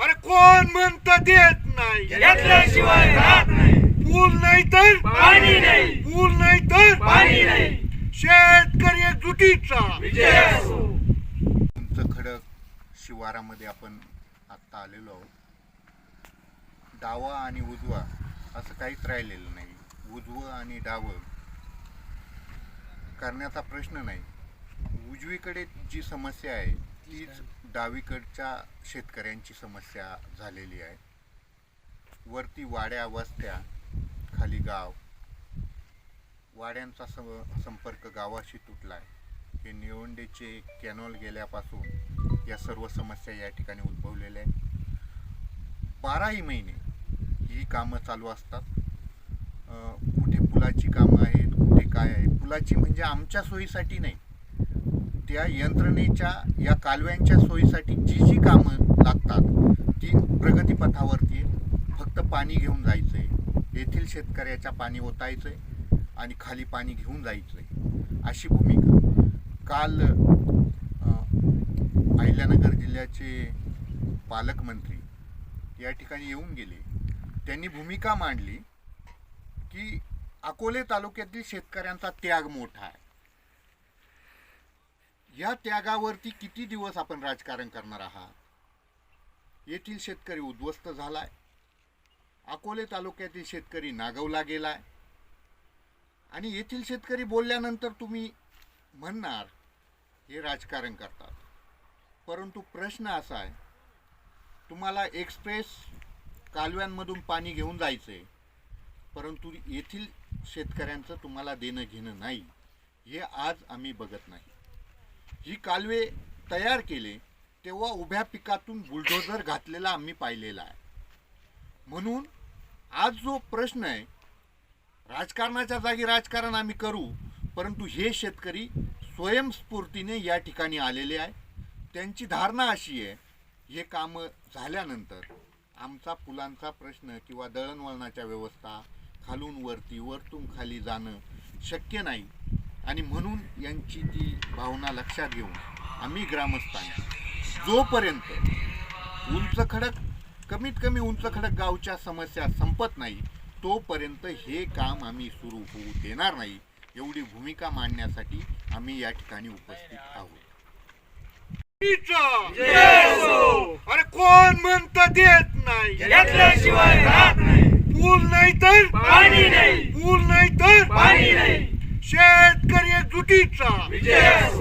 अरे कोण म्हणत देत नाही घेतल्याशिवाय राहत नाही पूल नाही तर पाणी नाही पूल नाही तर पाणी नाही शेतकरी एकजुटीचा उंच खडक शिवारामध्ये आपण आत्ता आलेलो आहोत डावा आणि उजवा असं काहीच राहिलेलं नाही उजवं आणि डावं करण्याचा प्रश्न नाही उजवीकडे जी समस्या आहे तीच डावीकडच्या शेतकऱ्यांची समस्या झालेली आहे. वरती वाड्या वस्त्या खाली गाव. वाड्यांचा सम संपर्क गावाशी तुटला आहे हे निवंडेचे कॅनॉल गेल्यापासून या सर्व समस्या या ठिकाणी उद्भवलेल्या आहेत. बाराही महिने ही कामं चालू असतात. कुठे पुलाची कामं आहेत कुठे काय आहे? पुलाची म्हणजे आमच्या सोयीसाठी नाही. त्या यंत्रणेच्या या कालव्यांच्या सोयीसाठी जी जी कामं लागतात ती प्रगतीपथावरती फक्त पाणी घेऊन जायचं आहे येथील शेतकऱ्याच्या पाणी ओतायचं आहे आणि खाली पाणी घेऊन जायचं आहे अशी भूमिका. काल अहिल्यानगर जिल्ह्याचे पालकमंत्री या ठिकाणी येऊन गेले. त्यांनी भूमिका मांडली की अकोले तालुक्यातील शेतकऱ्यांचा त्याग मोठा आहे. या त्यागावरती किती दिवस आपण राजकारण करणार आहात? येथील शेतकरी उद्ध्वस्त झालाय. अकोले तालुक्यातील शेतकरी नागवला गेलाय. आणि येथील शेतकरी बोलल्यानंतर तुम्ही म्हणणार हे राजकारण करतात. परंतु प्रश्न असा आहे तुम्हाला एक्सप्रेस कालव्यांमधून पाणी घेऊन जायचं आहे परंतु येथील शेतकऱ्यांचं तुम्हाला देणं घेणं नाही. हे आज आम्ही बघत नाही. ही कालवे तयार केले तेव्हा उभ्या पिकातून बुलडोझर घातलेला आम्ही पाहिलेला आहे. म्हणून आज जो प्रश्न आहे राजकारणाच्या जागी राजकारण आम्ही करू परंतु हे शेतकरी स्वयंस्फूर्तीने या ठिकाणी आलेले आहे. त्यांची धारणा अशी आहे हे कामं झाल्यानंतर आमचा पुलांचा प्रश्न किंवा दळणवळणाच्या व्यवस्था खालून वरती वरतून खाली जाणं शक्य नाही. आणि म्हणून यांची ती भावना लक्षात घेऊन आम्ही ग्रामस्थांनी जोपर्यंत उंच खडक कमीत कमी उंच खडक गावच्या समस्या संपत नाही तोपर्यंत हे काम आम्ही सुरू होऊ देणार नाही एवढी भूमिका मांडण्यासाठी आम्ही या ठिकाणी उपस्थित आहोत. अरे कोण म्हणत देत नाही. पूल नाही तर पाणी नाही. पूल नाही